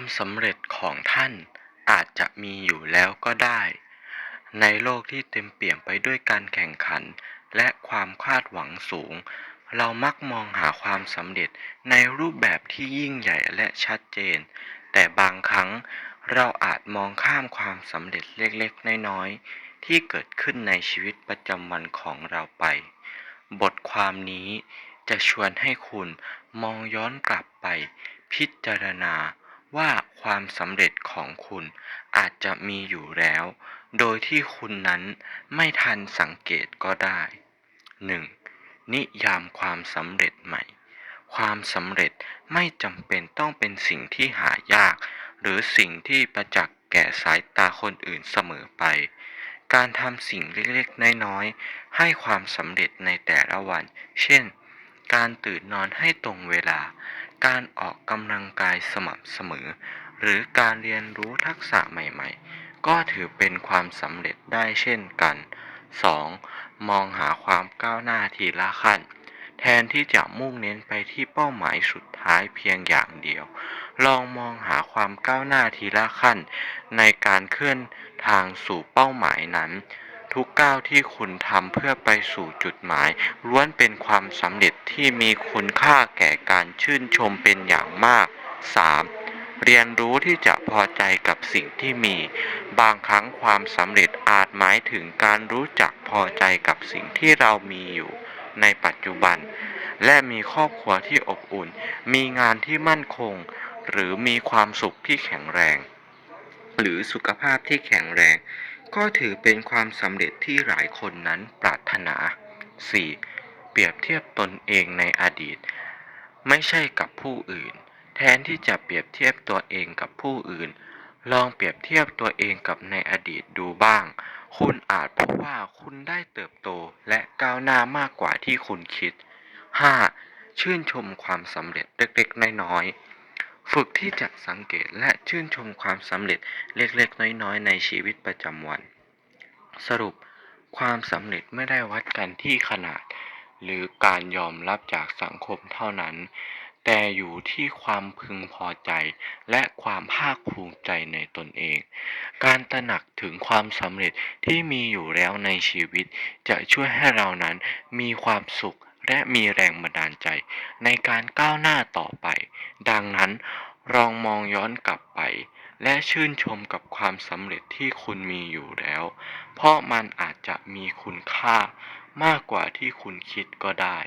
ความสำเร็จของท่านอาจจะมีอยู่แล้วก็ได้ ในโลกที่เต็มเปี่ยมไปด้วยการแข่งขัน และความคาดหวังสูง เรามักมองหาความสำเร็จในรูปแบบที่ยิ่งใหญ่และชัดเจน แต่บางครั้งเราอาจมองข้ามความสำเร็จเล็กๆ น้อยๆ ที่เกิดขึ้นในชีวิตประจำวันของเราไป บทความนี้จะชวนให้คุณมองย้อนกลับไป พิจารณา ว่าความสำเร็จของคุณอาจจะมีอยู่แล้ว โดยที่คุณนั้นไม่ทันสังเกตก็ได้ 1. นิยามความสำเร็จใหม่ ความสำเร็จไม่จำเป็นต้องเป็นสิ่งที่หายาก หรือสิ่งที่ประจักษ์แก่สายตาคนอื่นเสมอไป การทำสิ่งเล็กๆน้อยๆให้ความสำเร็จในแต่ละวัน เช่น การตื่นนอนให้ตรงเวลา การออกกำลังกายสม่ำเสมอ หรือการเรียนรู้ทักษะใหม่ๆ ก็ถือเป็นความสำเร็จได้เช่นกัน 2. มองหาความก้าวหน้าทีละขั้น แทนที่จะมุ่งเน้นไปที่เป้าหมายสุดท้ายเพียงอย่างเดียว ลองมองหาความก้าวหน้าทีละขั้น ในการเคลื่อนทางสู่เป้าหมายนั้น ทุกก้าวที่คุณทำเพื่อไปสู่จุดหมาย ล้วนเป็นความสำเร็จที่มีคุณค่าแก่การชื่นชมเป็นอย่างมาก 3. เรียนรู้ที่จะพอใจกับสิ่งที่มี บางครั้งความสำเร็จอาจหมายถึงการรู้จักพอใจกับสิ่งที่เรามีอยู่ในปัจจุบัน และมีครอบครัวที่อบอุ่น มีงานที่มั่นคง หรือมีความสุขที่แข็งแรง หรือสุขภาพที่แข็งแรง ก็ถือเป็นความสำเร็จที่หลายคนนั้นปรารถนา 4. เปรียบเทียบตนเองในอดีต ไม่ใช่กับผู้อื่น แทนที่จะเปรียบเทียบตัวเองกับผู้อื่น ลองเปรียบเทียบตัวเองกับในอดีตดูบ้าง คุณอาจพบว่าคุณได้เติบโตและก้าวหน้ามากกว่าที่คุณคิด 5. ชื่นชมความสำเร็จเล็กๆน้อยๆ ฝึกที่จะสังเกตและชื่นชมความสำเร็จเล็กๆ น้อยๆ ในชีวิตประจำวัน สรุป ความสำเร็จไม่ได้วัดกันที่ขนาด หรือการยอมรับจากสังคมเท่านั้น แต่อยู่ที่ความพึงพอใจและความภาคภูมิใจในตนเอง การตระหนักถึงความสำเร็จที่มีอยู่แล้วในชีวิต จะช่วยให้เรานั้นมีความสุข และมีแรงบันดาลใจ ในการก้าวหน้าต่อไป ดังนั้นลองมองย้อนกลับไป และชื่นชมกับความสำเร็จที่คุณมีอยู่แล้ว เพราะมันอาจจะมีคุณค่ามากกว่าที่คุณคิดก็ได้